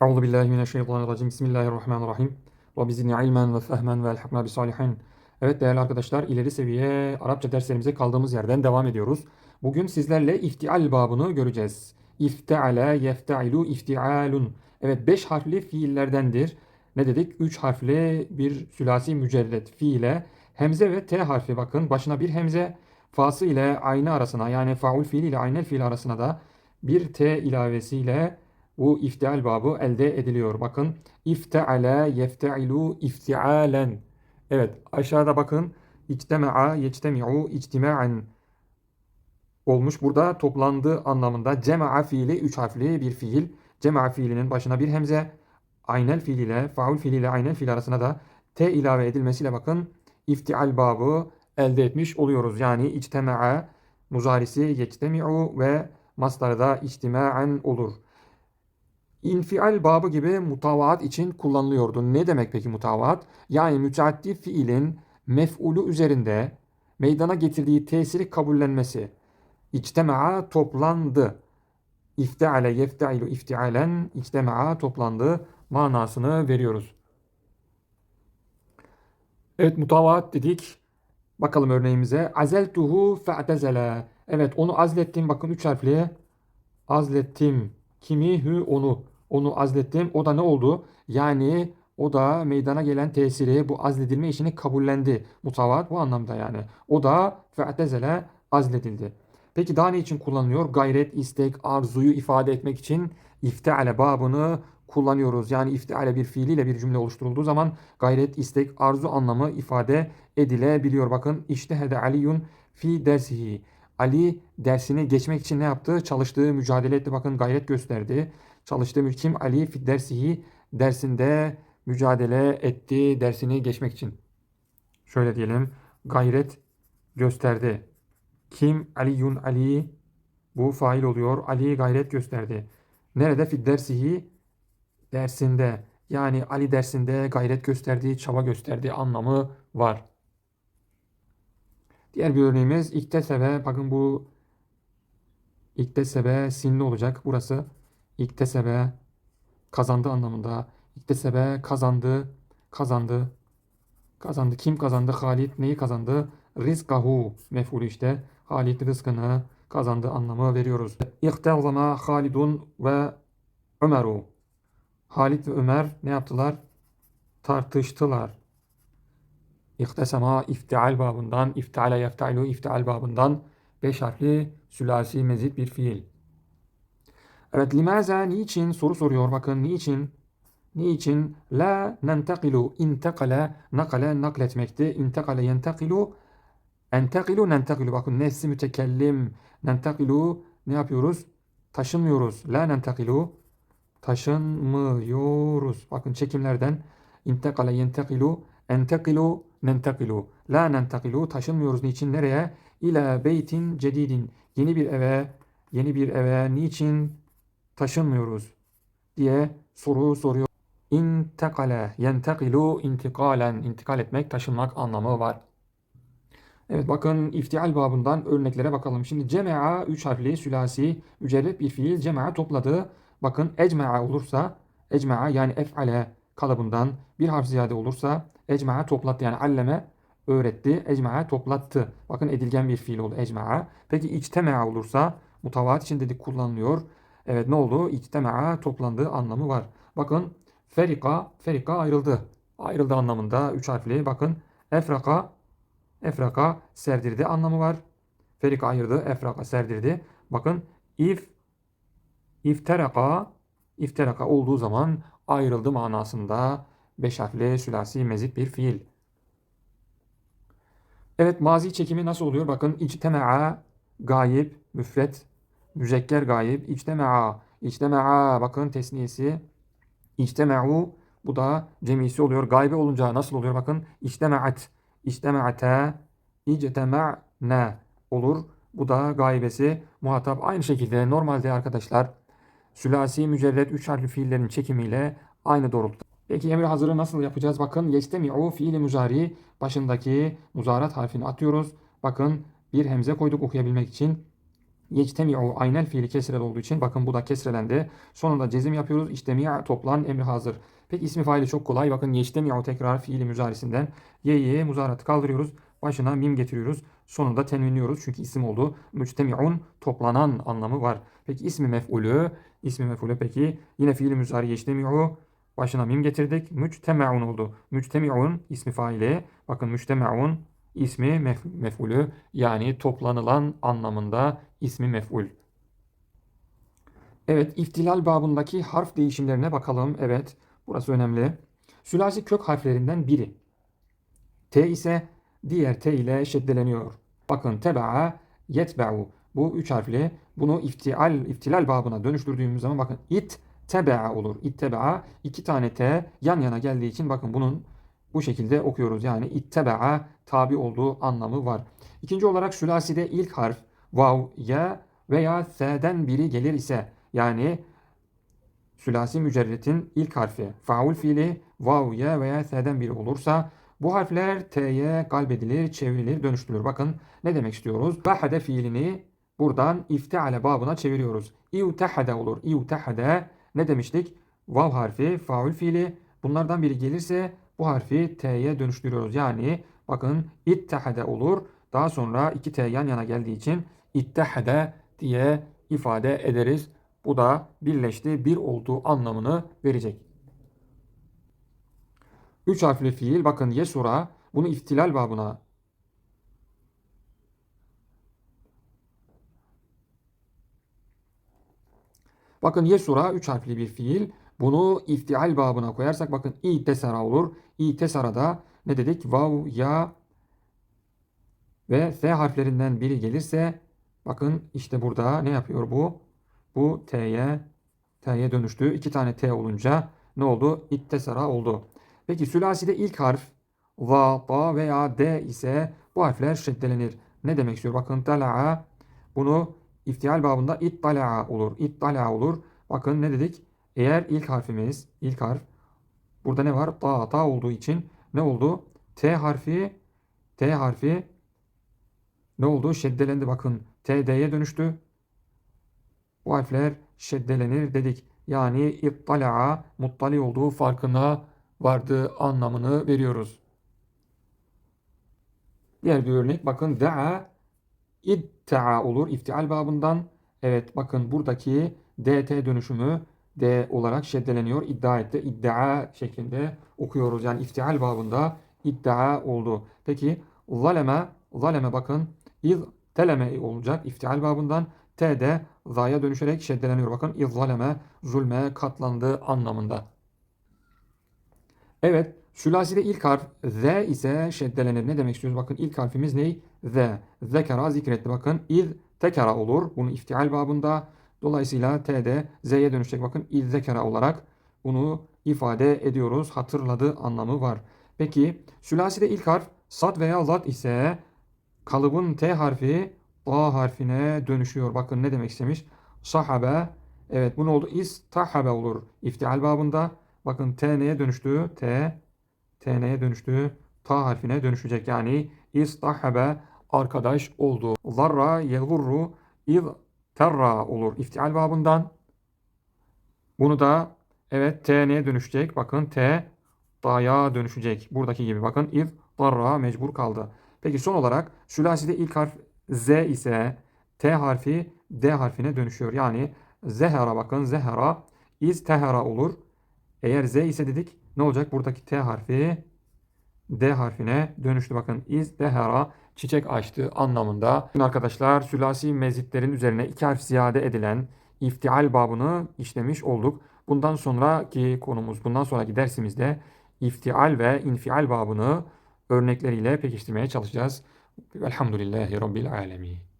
Euzu billahi mineşşeytanirracim. Bismillahirrahmanirrahim. Rabbi zidni ilmen ve fehmen ve elhakna bisalihin. Evet değerli arkadaşlar ileri seviye Arapça derslerimize kaldığımız yerden devam ediyoruz. Bugün sizlerle iftial babını göreceğiz. İfteale, yeftailu, iftialun. Evet 5 harfli fiillerdendir. Ne dedik? 3 harfli bir sülasi mücerret fiile. Hemze ve T harfi bakın başına bir hemze. Fası ile aynı arasına yani faul fiili ile aynel fiil arasına da bir T ilavesiyle bu iftial babı elde ediliyor. Bakın ifteale yefteilu iftialen. Evet aşağıda bakın içtema'a yectemi'u içtima'en olmuş. Burada toplandığı anlamında cema'a fiili 3 harfli bir fiil. Cema'a fiilinin başına bir hemze aynel fiil ile faul fiil ile aynel fiil arasına da T ilave edilmesiyle bakın iftial babı elde etmiş oluyoruz. Yani içtema'a muzarisi yectemi'u ve mastarı da içtima'en olur. İnfial babı gibi mutavaat için kullanılıyordu. Ne demek peki mutavaat? Yani müteaddi fiilin mef'ulü üzerinde meydana getirdiği tesiri kabullenmesi. İçtema'a toplandı. İfteale yeftailu iftialen içtema'a toplandı manasını veriyoruz. Evet mutavaat dedik. Bakalım örneğimize. Azeltuhu fe'tezele. Evet onu azlettim. Bakın üç harfli. Azlettim. Kimi hü onu. Onu azlettim. O da ne oldu? Yani o da meydana gelen tesiri bu azledilme işini kabullendi. Mutavaat bu anlamda yani. O da fe'tezele azledildi. Peki daha ne için kullanılıyor? Gayret, istek, arzuyu ifade etmek için ifteale babını kullanıyoruz. Yani ifteale bir fiiliyle bir cümle oluşturulduğu zaman gayret, istek, arzu anlamı ifade edilebiliyor. Bakın iştehede aliyun fi dersihi. Ali dersini geçmek için ne yaptı? Çalıştığı, mücadele etti. Bakın gayret gösterdi. Çalıştığı kim? Ali fi dersihi dersinde mücadele etti dersini geçmek için. Şöyle diyelim. Gayret gösterdi. Kim? Aliyun Ali. Bu fail oluyor. Ali gayret gösterdi. Nerede? Fi dersihi dersinde. Yani Ali dersinde gayret gösterdiği, çaba gösterdiği anlamı var. Diğer bir örneğimiz iktesebe. Bakın bu iktesebe sinli olacak. Burası iktesebe kazandı anlamında. İktesebe kazandı, kazandı, kazandı. Kim kazandı? Halit neyi kazandı? Rizkahu mef'ulü işte. Halit rızkını kazandı anlamı veriyoruz. İhtezama Halidun ve Ömeru. Halit ve Ömer ne yaptılar? Tartıştılar. İhtesama iftial babından, iftiale yeftailu iftial babından beş harfli sülasi mezit bir fiil. Evet, limaza niçin soru soruyor. Bakın niçin? Niçin? La nentakilu intekale nakale nakletmekti. İntekale yentekilu entekilu nentakilu. Bakın nesli mütekellim. Nentakilu ne yapıyoruz? Taşınmıyoruz. La nentakilu taşınmıyoruz. Bakın çekimlerden intekale yentekilu entekilu nentakilu. La nentakilu taşınmıyoruz. Niçin? Nereye? İla beytin cedidin. Yeni bir eve, yeni bir eve niçin taşınmıyoruz diye soru soruyor. İntekale, yentekilu intikalen, intikal etmek, taşınmak anlamı var. Evet bakın iftial babından örneklere bakalım. Şimdi cema'a 3 harfli sülasi mücerret bir fiil cema'a topladı. Bakın ecma'a olursa ecma'a yani ef'ale kalıbından bir harf ziyade olursa ecma'a toplattı yani alleme öğretti. Ecma'a toplattı. Bakın edilgen bir fiil oldu ecma'a. Peki içtema'a olursa mutavaat için dedik kullanılıyor. Evet ne oldu? İçtema'a toplandığı anlamı var. Bakın ferika, ferika ayrıldı. Ayrıldı anlamında üç harfli. Bakın efraka, efraka serdirdi anlamı var. Ferika ayırdı, efraka serdirdi. Bakın if, ifteraka, ifteraka olduğu zaman ayrıldı manasında beş harfli sülasi mezit bir fiil. Evet mazi çekimi nasıl oluyor? Bakın içtema'a gayip, müfret, müzekker gayip. İçtema'a, içtema'a bakın tesniyesi. İçtema'u bu da cemisi oluyor. Gaybe olunca nasıl oluyor? Bakın içtema'at, içtema'ata, içtema'na olur. Bu da gaybesi muhatap. Aynı şekilde normalde arkadaşlar sülasi mücerret 3 harfli fiillerin çekimiyle aynı doğrultuda. Peki emri hazırı nasıl yapacağız? Bakın yestemi'u fiili muzari başındaki muzarat harfini atıyoruz. Bakın bir hemze koyduk okuyabilmek için. Yectemi'u aynel fiili kesreli olduğu için bakın bu da kesrelendi. Sonunda cezim yapıyoruz. İçtemi'a toplan emri hazır. Peki ismi faili çok kolay. Bakın yectemi'u tekrar fiili müzarisinden ye'ye muzaratı kaldırıyoruz. Başına mim getiriyoruz. Sonunda tenvinliyoruz çünkü isim oldu. Müctemi'un toplanan anlamı var. Peki ismi mef'ulü, ismi mef'ulü peki yine fiili müzari yectemi'u başına mim getirdik. Mücteme'un oldu. Müctemi'un ismi faili. Bakın mücteme'un ismi mef mef'ulü yani toplanılan anlamında ismi mef'ul. Evet, iftilal babındaki harf değişimlerine bakalım. Evet, burası önemli. Sülasi kök harflerinden biri. T ise diğer T ile şeddeleniyor. Bakın teba'a, yetbe'u. Bu üç harfli. Bunu iftial, iftilal babına dönüştürdüğümüz zaman bakın it teba'a olur. İtteba'a iki tane T yan yana geldiği için bakın bunun bu şekilde okuyoruz. Yani itteba'a tabi olduğu anlamı var. İkinci olarak sülaside ilk harf vav, ya veya s'den biri gelir ise yani sülasi mücerretin ilk harfi faul fiili vav, ya veya s'den biri olursa bu harfler t'ye galbedilir, çevrilir, dönüştürülür. Bakın ne demek istiyoruz? Bahade fiilini buradan iftiale babına çeviriyoruz. İvtehade olur. İvtehade ne demiştik? Vav harfi faul fiili. Bunlardan biri gelirse bu harfi t'ye dönüştürüyoruz. Yani bakın ittehade olur. Daha sonra iki t yan yana geldiği için ittehade diye ifade ederiz. Bu da birleşti, bir olduğu anlamını verecek. Üç harfli fiil bakın yesura bunu iftilal babına Bakın yesura üç harfli bir fiil. Bunu iftial babına koyarsak bakın i tesara olur. i tesarada ne dedik? Vav, ya ve f harflerinden biri gelirse bakın işte burada ne yapıyor bu? Bu t'ye t'ye dönüştü. İki tane t olunca ne oldu? İttesara oldu. Peki sülaside ilk harf va, ta veya d ise bu harfler şeddelenir. Ne demek istiyor? Bakın tala'a bunu iftial babında ittala'a olur. İttala'a olur. Bakın ne dedik? Eğer ilk harfimiz, ilk harf burada ne var? Ta, ta olduğu için ne oldu? T harfi T harfi ne oldu? Şeddelendi bakın. T D'ye dönüştü. Bu harfler şeddelenir dedik. Yani ittala'a muttali olduğu farkına vardığı anlamını veriyoruz. Diğer bir örnek bakın da'a idda'a olur iftial babından. Evet bakın buradaki DT dönüşümü D olarak şeddeleniyor. İddia etti. İddia şeklinde okuyoruz. Yani iftial babında iddia oldu. Peki zaleme zaleme bakın iz teleme olacak iftial babından T de zaya dönüşerek şeddeleniyor. Bakın iz zaleme zulme katlandığı anlamında. Evet sülaside ilk harf Z ise şeddelenir. Ne demek istiyoruz? Bakın ilk harfimiz ne? Z. Zekara zikretti. Bakın iz tekara olur. Bunu iftial babında Dolayısıyla T'de Z'ye dönüşecek. Bakın izzekara olarak bunu ifade ediyoruz. Hatırladığı anlamı var. Peki sülaside ilk harf sad veya zat ise kalıbın T harfi A harfine dönüşüyor. Bakın ne demek istemiş? Sahabe. Evet bu ne oldu? İstahabe olur. İftial babında. Bakın T neye dönüştü? T. T neye dönüştü? Ta harfine dönüşecek. Yani istahabe arkadaş oldu. Zarra yegurru iz terra olur iftial babından. Bunu da evet t neye dönüşecek? Bakın t daya dönüşecek. Buradaki gibi bakın iz darra mecbur kaldı. Peki son olarak sülaside ilk harf z ise t harfi d harfine dönüşüyor. Yani zehara bakın zehara iz tehara olur. Eğer z ise dedik ne olacak? Buradaki t harfi D harfine dönüştü. Bakın iz dehara çiçek açtı anlamında. Arkadaşlar sülasi mezitlerin üzerine iki harf ziyade edilen iftial babını işlemiş olduk. Bundan sonraki konumuz, bundan sonraki dersimizde iftial ve infial babını örnekleriyle pekiştirmeye çalışacağız. Velhamdülillahi Rabbil Alemin.